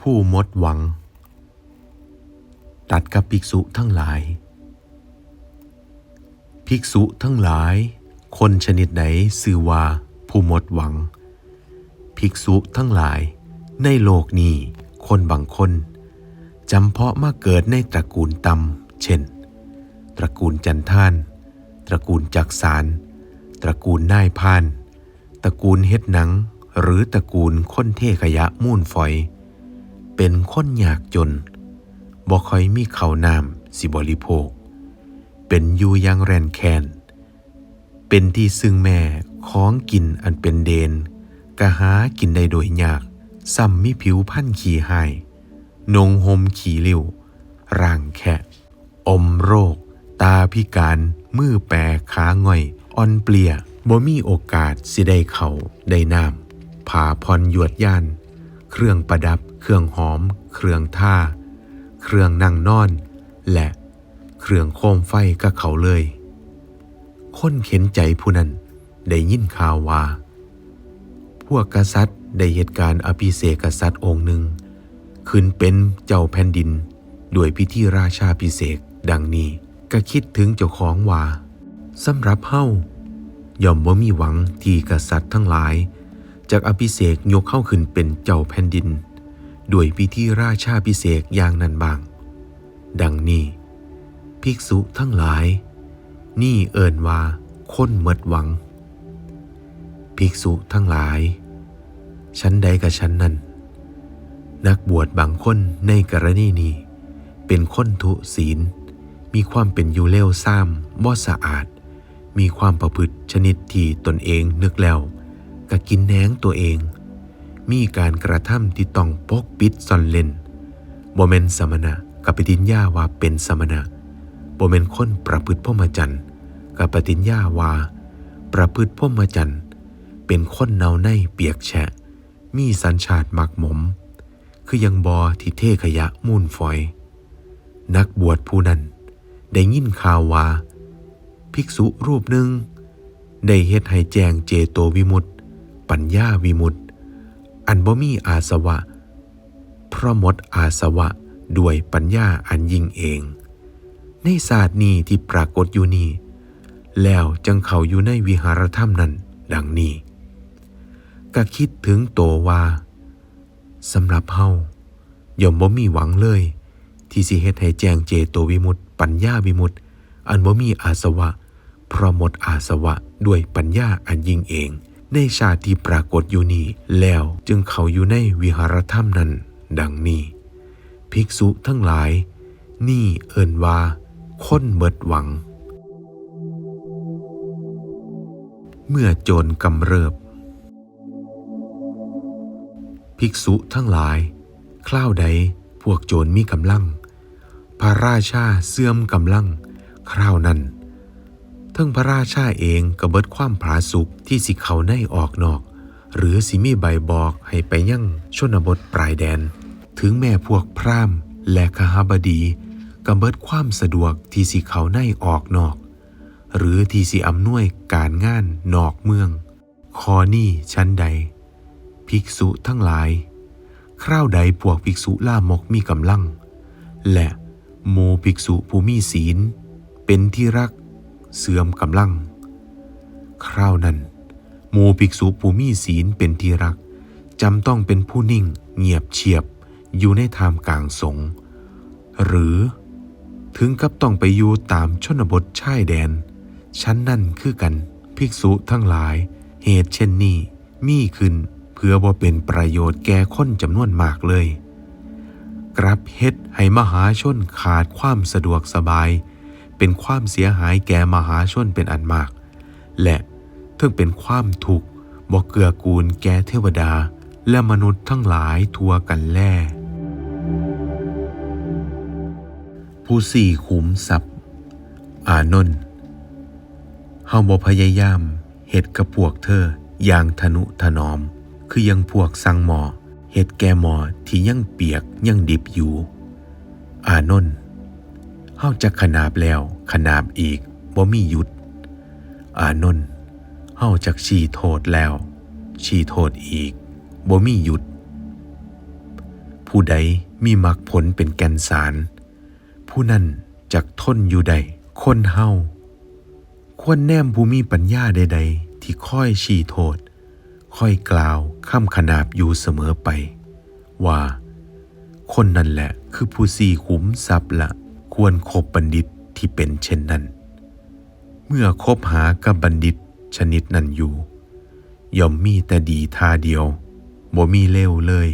ผู้หมดหวัง ตัดกับภิกษุทั้งหลาย ภิกษุทั้งหลาย คนชนิดไหนสื่อว่าผู้หมดหวัง ภิกษุทั้งหลาย ในโลกนี้คนบางคนจำเพาะมาเกิดในตระกูลต่ำเช่น ตระกูลจันทาน ตระกูลจักสารตระกูลนายพาน ตระกูลเฮ็ดหนัง หรือตระกูลคนเทขยะมูนฝอย เป็นคนยากจนบ่ค่อยมีข้าวน้ำสิบริโภค เป็นอยู่อยังแรนแคน เป็นที่ซึ่งแม่ของกินอันเป็นเดนกะหากินได้โดยยากซ้ำมีผิวพันธ์ขี่หายนงหมขี่ริ้วร่างแค่อมโรค ตาพิการ มือแปรขาง่อยอ่อนเปลี่ยบ่มีโอกาสสิได้เขาได้น้ำผ่าพรยวดย่าน เครื่องประดับ เครื่องหอม เครื่องท่า เครื่องนั่งนอน และเครื่องโคมไฟกับเขาเลย คนเข็นใจผู้นั้นได้ยินข่าวว่า พวกกษัตริย์ได้เหตุการณ์อภิเษกกษัตริย์องค์หนึ่ง ขึ้นเป็นเจ้าแผ่นดินด้วยพิธีราชาพิเศษกดังนี้ก็คิดถึงเจ้าของว่าสำหรับเฮาย่อมบ่มีหวังที่กษัตริย์ทั้งหลาย จากอภิเษกยกเข้าขึ้นเป็นเจ้าแผ่นดิน ด้วยพิธีราชาพิเศษกอย่างนั้นบาง ดังนี้ ภิกษุทั้งหลาย นี่เอินว่าคนหมดหวัง ภิกษุทั้งหลาย ชั้นใดกับชั้นนั้น นักบวชบางคนในกรณีนี้ เป็นคนทุศีล มีความเป็นอยู่เลวซ้ำบ่สะอาด มีความประพฤติชนิดที่ตนเองนึกแล้ว ก็กินแหนงตัวเอง มีการกระทำที่ต้องปกปิดซ่อนเล่นบ่แม่นสมณะกับปฏิญญาว่าเป็นสมณะบ่แม่นคนประพฤติพรหมจรรย์กับปฏิญญาว่าประพฤติพรหมจรรย์เป็นคนเนาในเปียกแฉะ มีสัญชาติหมักหมม คือยังบอที่เทขยะมูนฝอย นักบวชผู้นั้น ได้ยินข่าวว่า ภิกษุรูปหนึ่ง ได้เฮ็ดให้แจงเจโตวิมุตต ปัญญาวิมุตติอันบ่มีอาสวะ เพราะหมดอาสวะด้วยปัญญาอันยิ่งเอง ในศาสตร์นี้ที่ปรากฏอยู่นี้แล้วจังเขาอยู่ในวิหารธรรมนั้นดังนี้ก็คิดถึงโตว่าสำหรับเฮาย่อมบ่มีหวังเลย ที่สิเฮ็ดให้แจงเจโตวิมุตติ ปัญญาวิมุตติ อันบ่มีอาสวะ เพราะหมดอาสวะด้วยปัญญาอันยิ่งเอง ในชาติที่ปรากฏอยู่นี้แล้วจึงเขาอยู่ในวิหารธรรมนั้น ดังนี้ ภิกษุทั้งหลาย นี่เอินว่าคนเบิดหวัง เมื่อโจรกำเริบ ภิกษุทั้งหลาย คล้าวใดพวกโจรมีกำลัง พระราชาเสื่อมกำลัง คราวนั้น ทั้งพระราชาเองกระเบิดความผาสุกที่สิเขาในออกนอก หรือสิมีใบบอกให้ไปยั่งชนบทปลายแดน ถึงแม่พวกพราหมณ์ และคหบดีกำเบิดความสะดวกที่สิเขาในออกนอก หรือที่สิอำนวยการงานนอกเมือง คอนี่ชั้นใด ภิกษุทั้งหลาย คราวใดพวกภิกษุล่ามกมีกำลัง และโมภิกษุผู้มีศีล เป็นที่รัก เสื่อมกำลัง คราวนั้นโมภิกษุผู้มีศีลเป็นที่รักจำต้องเป็นผู้นิ่งเงียบเฉียบอยู่ในทามกลางสงฆ์หรือถึงกับต้องไปอยู่ตามชนบทชายแดน ชั้นนั่นคือกันภิกษุทั้งหลายเหตุเช่นนี้มีขึ้นเพื่อบ่าเป็นประโยชน์แก่คนจำนวนมากเลยกลับเฮ็ดให้มหาชนขาดความสะดวกสบาย เป็นความเสียหายแก่มหาชนเป็นอันมาก และถึงเป็นความทุกข์บ่เกือกูลแก่เทวดาและมนุษย์ทั้งหลายทั่วกันแล่ ผู้สี่ขุมทรัพย์ อานนท์เฮาบ่พยายามเฮ็ดกับพวกเธออย่างทนุถนอม คือยังพวกสังหมอเฮ็ดแก่หมอที่ยังเปียกยังดิบอยู่ อานนท์ เฮาจะขนาบแล้ว ขนาบอีกบ่มีหยุด อานนท์เฮาจักชี้โทษแล้ว ชี้โทษอีกบ่มีหยุด ผู้ใดมีมักผลเป็นแก่นสาร ผู้นั้นจักทนอยู่ใดคนเฮาควรแนมผู้มีปัญญาใด ๆ ที่ค่อยชี้โทษ ค่อยกล่าวคำขนาบอยู่เสมอไป ว่า คนนั่นแหละคือผู้สี่ขุมทรัพย์ละ ควรคบบัณฑิตที่เป็นเช่นนั้น เมื่อคบหากับบัณฑิตชนิดนั้นอยู่ ย่อมมีแต่ดีท่าเดียวบ่มีเลวเลย